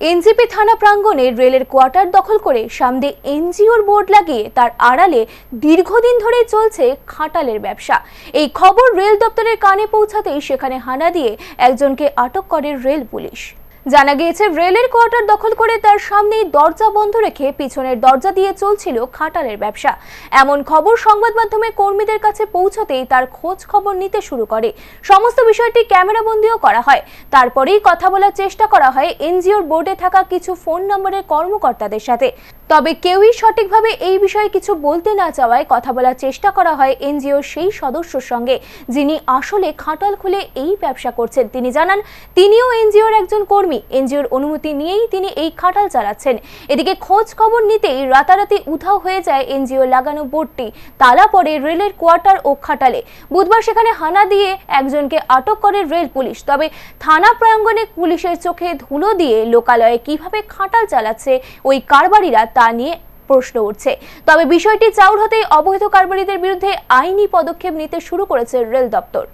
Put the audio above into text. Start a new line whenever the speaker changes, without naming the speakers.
NJP থানা প্রাঙ্গণে রেলের কোয়ার্টার দখল করে সামনে এনজিওর বোর্ড লাগিয়ে তার আড়ালে দীর্ঘদিন ধরে চলছে খাটালের ব্যবসা। এই খবর রেল দপ্তরের কানে পৌঁছাতেই সেখানে হানা দিয়ে একজনকে আটক করে রেল পুলিশ। জানা গিয়েছে, রেলের কোয়ার্টার দখল করে তার সামনেই দরজা বন্ধ রেখে পিছনের দরজা দিয়ে চলছিল খাটালের ব্যবসা। এমন খবর সংবাদ মাধ্যমে কর্মীদের কাছে পৌঁছতেই তার খোঁজ খবর নিতে শুরু করে। সমস্ত বিষয়টি ক্যামেরা বন্দিও করা হয়। তারপরেই কথা বলার চেষ্টা করা হয় এনজিওর বোর্ডে থাকা কিছু ফোন নম্বরের কর্মকর্তাদের সাথে। তবে কেউই সঠিকভাবে এই বিষয়ে কিছু বলতে না চাওয়ায় কথা বলার চেষ্টা করা হয় এনজিওর সেই সদস্যর সঙ্গে, যিনি আসলে খাটাল খুলে এই ব্যবসা করছেন। তিনি জানান, তিনিও এনজিওর একজন কর্মী। এনজিওর অনুমতি নিয়েই তিনি এই খাটাল চালাচ্ছেন। এদিকে খোঁজ খবর নিতেই রাতারাতি উধাও হয়ে যায় এনজিও লাগানো বোর্ডটি। তালা পড়ে রেলের কোয়ার্টার ও খাটালে। বুধবার সেখানে হানা দিয়ে একজনকে আটক করে রেল পুলিশ। তবে থানা প্রাঙ্গণে পুলিশের চোখে ধুলো দিয়ে লোকালয়ে কীভাবে খাটাল চালাচ্ছে ওই কারবারিরা তা নিয়ে প্রশ্ন উঠছে। তবে বিষয়টি চাউর হতেই অবৈধ কারবারিদের বিরুদ্ধে আইনি পদক্ষেপ নিতে শুরু করেছে রেল দপ্তর।